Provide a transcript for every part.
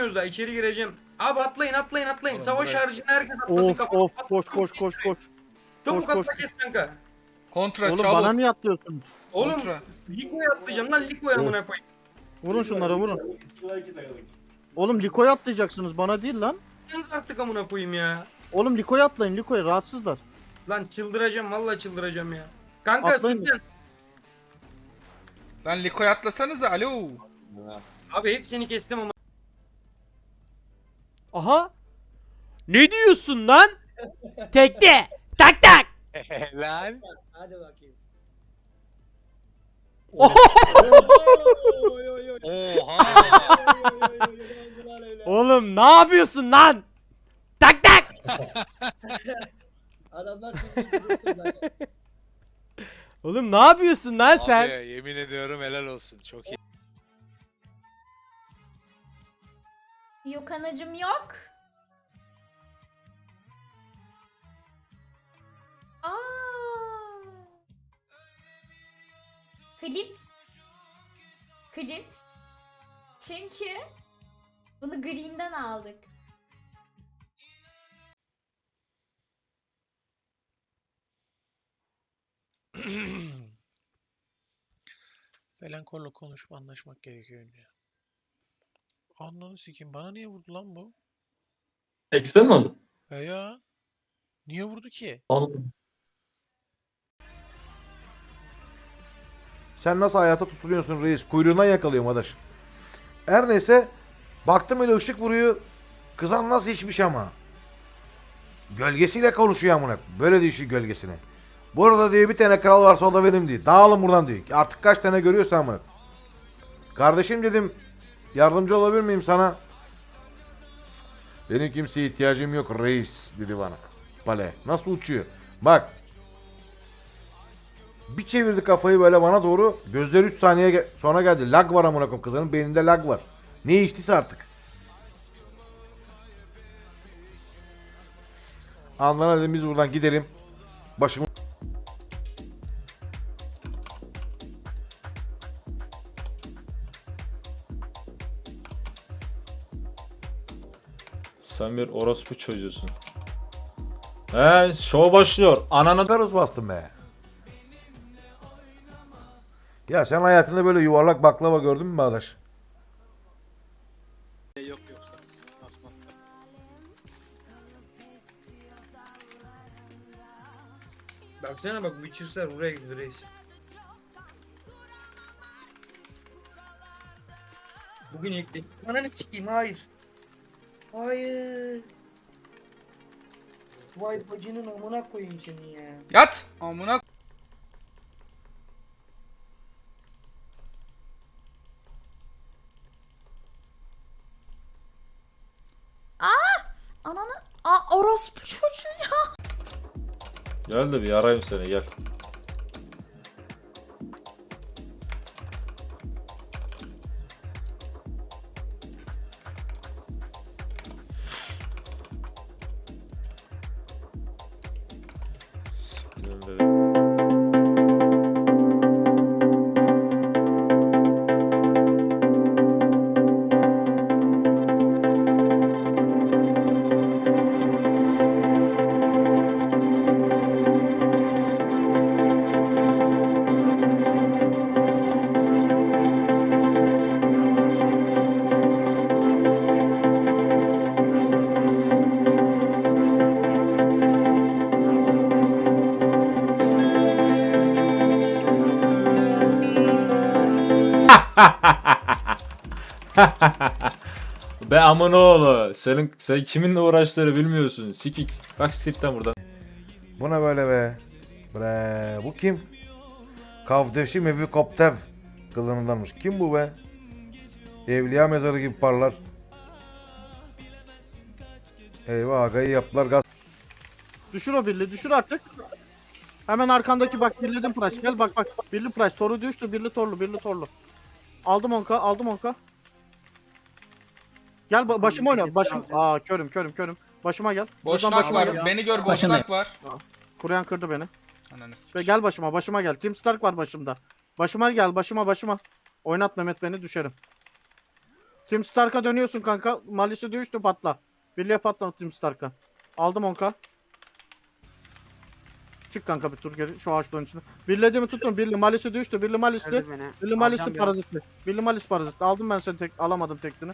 s**miyoruz da içeri gireceğim. Abi atlayın atlayın atlayın. Savaş haricinde herkes atlasın. Of kapat- of koş koş koş koş. Çabuk koş, koş. atla kes kanka. Kontra Oğlum çabuk. bana niye atlıyorsunuz? Oğlum Kontra. Liko'ya atlayacağım lan Liko'ya amına koyayım. Vurun şunlara vurun. Oğlum Liko'ya atlayacaksınız bana değil lan. Siz artık amına koyayım ya. Oğlum Liko'ya atlayın Liko'ya rahatsızlar. Lan çıldıracağım vallahi çıldıracağım ya. Kanka Atlayın. Sultan. Lan Liko'ya atlasanıza alo. Abi hepsini kestim. Aha. Ne diyorsun lan? Tekte. Tak tak. Lan. Hadi bakayım. Oha. Oğlum ne yapıyorsun lan? Tak tak. Adamlar şimdi dursun zaten. Oğlum ne yapıyorsun lan sen? Abi yemin ediyorum helal olsun. Çok iyi. Yok anacım yok. Aa. Klip. Klip. Çünkü bunu Green'den aldık. Felenkor'la konuşup anlaşmak gerekiyor önce. Ananı sikeyim. Bana niye vurdu lan bu? Ekspe mi aldın? He ya. Niye vurdu ki? Aldım. Sen nasıl hayata tutunuyorsun reis? Kuyruğundan yakalıyorum adaş. Her neyse baktım öyle ışık vuruyor. Kızan nasıl içmiş ama. Gölgesiyle konuşuyor amına. Böyle diyor işi gölgesine. Bu arada diyor bir tane kral varsa o da benim diyor. Dağılın buradan diyor. Artık kaç tane görüyorsa amına. Kardeşim dedim yardımcı olabilir miyim sana? Benim kimseye ihtiyacım yok reis dedi bana. Pale. Nasıl uçuyor? Bak bir çevirdi kafayı böyle bana doğru. Gözleri 3 saniye ge- sonra geldi. Lag var amına koyayım. Kızının beyninde lag var. Ne içtiyse artık. Anlanan biz buradan gidelim. Başımı Sen bir orospu çocuğusun. He, şov başlıyor. Ananı karız bastım be. Ya sen hayatında böyle yuvarlak baklava gördün mü Bağdaş? Yok yok. Basmazsa. Baksana bak Witcher'lar buraya gidiyor reis. Bugün ekledim. Ananı sikeyim hayır. Hayır. Vay bacının amına koyayım seni ya. Yat. Amına Ananı Aa, orospu çocuğu ya. Gel de bir arayayım seni gel. Be aman oğlu. Senin sen kiminle uğraştığını bilmiyorsun. Sikik. Bak sikten buradan. Bu ne böyle be? Bre, bu kim? Kavdeşi Mevi Koptev kılığındanmış. Kim bu be? Evliya mezarı gibi parlar. Eyvah agayı yaptılar gaz. Düşür o birli düşür artık. Hemen arkandaki bak birledim price gel bak bak. Birli price toru düştü birli torlu birli torlu. Aldım onka aldım onka. Gel ba- başıma oyna başım. Aa körüm körüm körüm. Başıma gel. Buradan boşnak başıma var. gel. Beni gör Başına. boşnak var. Kuruyan kırdı beni. Ananı Ve sikeyim. gel başıma başıma gel. Tim Stark var başımda. Başıma gel başıma başıma. Oynat Mehmet beni düşerim. Tim Stark'a dönüyorsun kanka. Malisi düştü patla. Birliğe patla Tim Stark'a. Aldım onka. Çık kanka bir tur geri şu ağaçların içine. Birlediğimi tutun. Birli Malisi düştü. Birli Malis'ti. Birli Malis'ti parazitli. Birli Malis parazitli. Aldım ben seni tek alamadım tekini.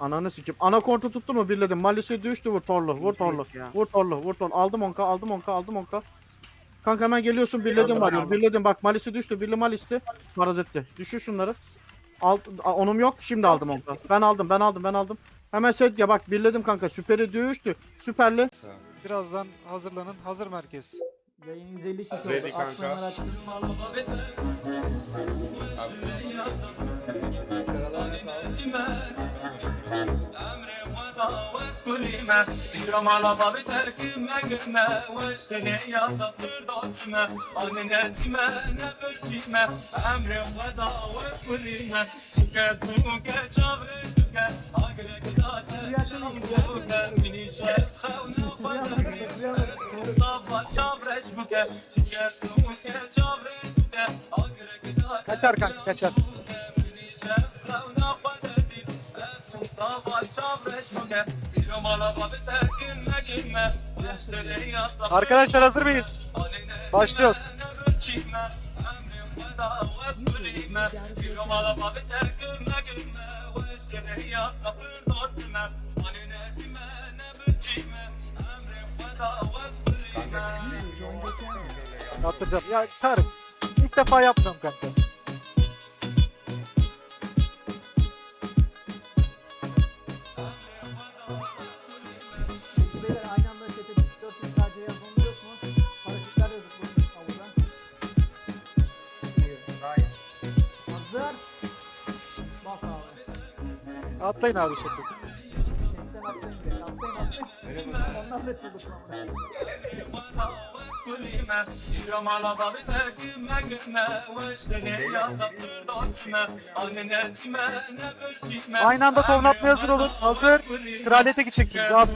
Ananı sikim. Ana kortu tuttu mu birledim. Malisi düştü vur torlu. Vur torlu. Vur torlu. Vur torlu. Aldım onka. Aldım onka. Aldım onka. Kanka hemen geliyorsun birledim var. Birledim bak Malisi düştü. Birli Malis'ti. Parazitli. Düşür şunları. Alt, onum yok. Şimdi aldım onka. Ben aldım. Ben aldım. Ben aldım. Hemen set ya bak birledim kanka. Süperi düştü. Süperli. Birazdan hazırlanın. Hazır merkez. Yayın 150 kişi oldu. Ready kanka. Açsın. Kaçar kanka kaçar. Arkadaşlar hazır mıyız? Başlıyor. Yaptıracağım. Ya Tarık. İlk defa yaptım kanka. Beyler aynı anda Aynı anda torun atmaya hazır olun. Hazır. Kraliyete gideceksiniz. Rahat.